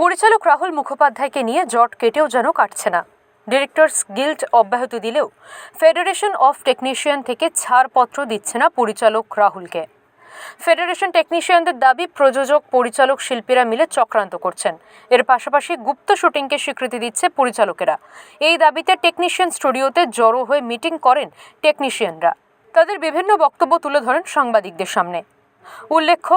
পরিচালক রাহুল মুখোপাধ্যায়কে নিয়ে জট কেটেও যেন কাটছে না। ডিরেক্টরস গিল্ড অব্যাহতি দিলেও ফেডারেশন অফ টেকনিশিয়ান থেকে ছাড়পত্র দিচ্ছে না পরিচালক রাহুলকে। ফেডারেশন টেকনিশিয়ানদের দাবি, প্রযোজক, পরিচালক শিল্পীরা মিলে চক্রান্ত করছেন। এর পাশাপাশি গুপ্ত শুটিংকে স্বীকৃতি দিচ্ছে পরিচালকেরা। এই দাবিতে টেকনিশিয়ান স্টুডিওতে জড়ো হয়ে মিটিং করেন টেকনিশিয়ানরা। তাদের বিভিন্ন বক্তব্য তুলে ধরেন সাংবাদিকদের সামনে। উল্লেখ্য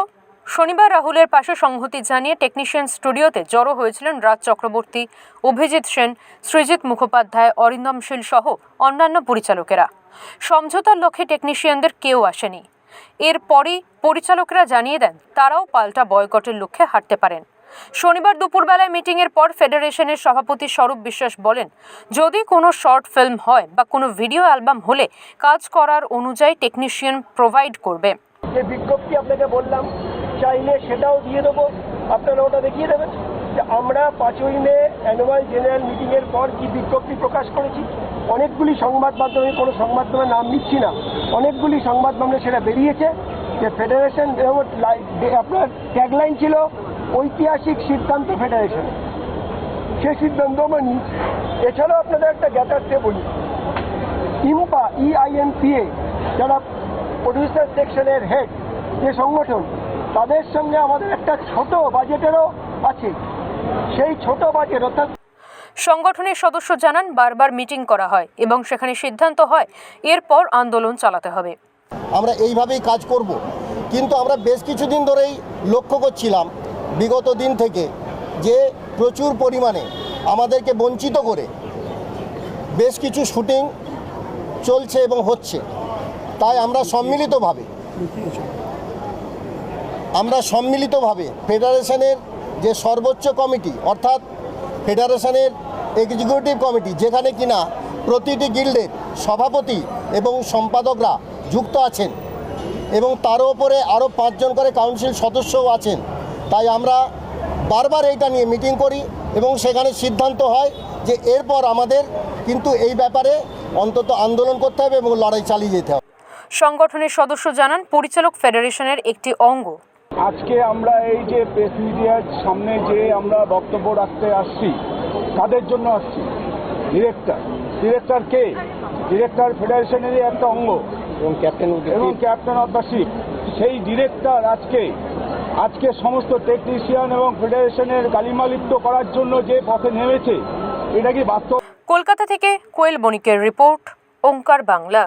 শনিবার রাহুলের পাশে সংহতি জানিয়ে টেকনিশিয়ান স্টুডিওতে জড়ো হয়েছিলেন রাজ চক্রবর্তী, অভিজিৎ সেন সৃজিত মুখোপাধ্যায়, অরিন্দম শীল সহ অন্যান্য পরিচালকেরা। সমঝোতার লক্ষ্যে টেকনিশিয়ানদের কেউ আসেনি। এরপরই পরিচালকরা জানিয়ে দেন, তারাও পাল্টা বয়কটের লক্ষ্যে হাঁটতে পারেন। শনিবার দুপুরবেলায় মিটিংয়ের পর ফেডারেশনের সভাপতি স্বরূপ বিশ্বাস বলেন, যদি কোনো শর্ট ফিল্ম হয় বা কোনো ভিডিও অ্যালবাম হলে কাজ করার অনুযায়ী টেকনিশিয়ান প্রোভাইড করবে। যে বিজ্ঞপ্তি আপনাকে বললাম চাইলে সেটাও দিয়ে দেবো। আপনারা ওটা দেখিয়ে দেবেন। যে আমরা পাঁচই মে অ্যানুয়াল জেনারেল মিটিংয়ের পর কি বিজ্ঞপ্তি প্রকাশ করেছি, অনেকগুলি সংবাদ মাধ্যমে, কোনো সংবাদ মাধ্যমের নাম নিচ্ছি না, অনেকগুলি সংবাদ মাধ্যমে সেটা বেরিয়েছে যে ফেডারেশন আপনার ট্যাগলাইন ছিল, ঐতিহাসিক সিদ্ধান্ত ফেডারেশন। সে সিদ্ধান্ত নিয়েছি এছাড়াও আপনাদের একটা জ্ঞাতার্থে বলি। ইম্পা ইআইএমপিএ যারা প্রডিউসার সেকশনের হেড যে সংগঠন তাদের সঙ্গে আমাদের একটা ছোট বাজেটেরও আছে। সেই ছোট বাজেট অর্থাৎ সংগঠনের সদস্য জানান বারবার মিটিং করা হয় এবং সেখানে সিদ্ধান্ত হয় এরপর আন্দোলন চালাতে হবে। আমরা এইভাবেই কাজ করব। কিন্তু আমরা বেশ কিছুদিন ধরেই লক্ষ্য করছিলাম বিগত দিন থেকে যে প্রচুর পরিমাণে আমাদেরকে বঞ্চিত করে বেশ কিছু শুটিং চলছে এবং হচ্ছে। তাই আমরা সম্মিলিতভাবে আমরা সম্মিলিতভাবে ফেডারেশনের যে সর্বোচ্চ কমিটি, অর্থাৎ ফেডারেশনের এক্সিকিউটিভ কমিটি, যেখানে কিনা প্রতিটি গিল্ডের সভাপতি এবং সম্পাদকরা যুক্ত আছেন এবং তার ওপরে আরও পাঁচজন করে কাউন্সিল সদস্যও আছেন। তাই আমরা বারবার এইটা নিয়ে মিটিং করি এবং সেখানে সিদ্ধান্ত হয় যে এরপর আমাদের কিন্তু এই ব্যাপারে অন্তত আন্দোলন করতে হবে এবং লড়াই চালিয়ে যেতে হবে। সংগঠনের সদস্য জানান, পরিচালক ফেডারেশনের একটি অঙ্গ। আজকে আমরা এই যে প্রেস মিডিয়ার সামনে যে আমরা বক্তব্য রাখতে আসছি তাদের জন্য আসছি? ডিরেক্টর ডিরেক্টর কে? ডিরেক্টর ফেডারেশনেরই একটা অঙ্গ। এবং ক্যাপ্টেন এবং ক্যাপ্টেন অফ দ্য শিপ সেই ডিরেক্টর আজকে আজকে সমস্ত টেকনিশিয়ান এবং ফেডারেশনের গালিমালিপ্ত করার জন্য যে পথে নেমেছে এটা কি বাস্তব? কলকাতা থেকে কোয়েল বণিকের রিপোর্ট ওঙ্কার বাংলা।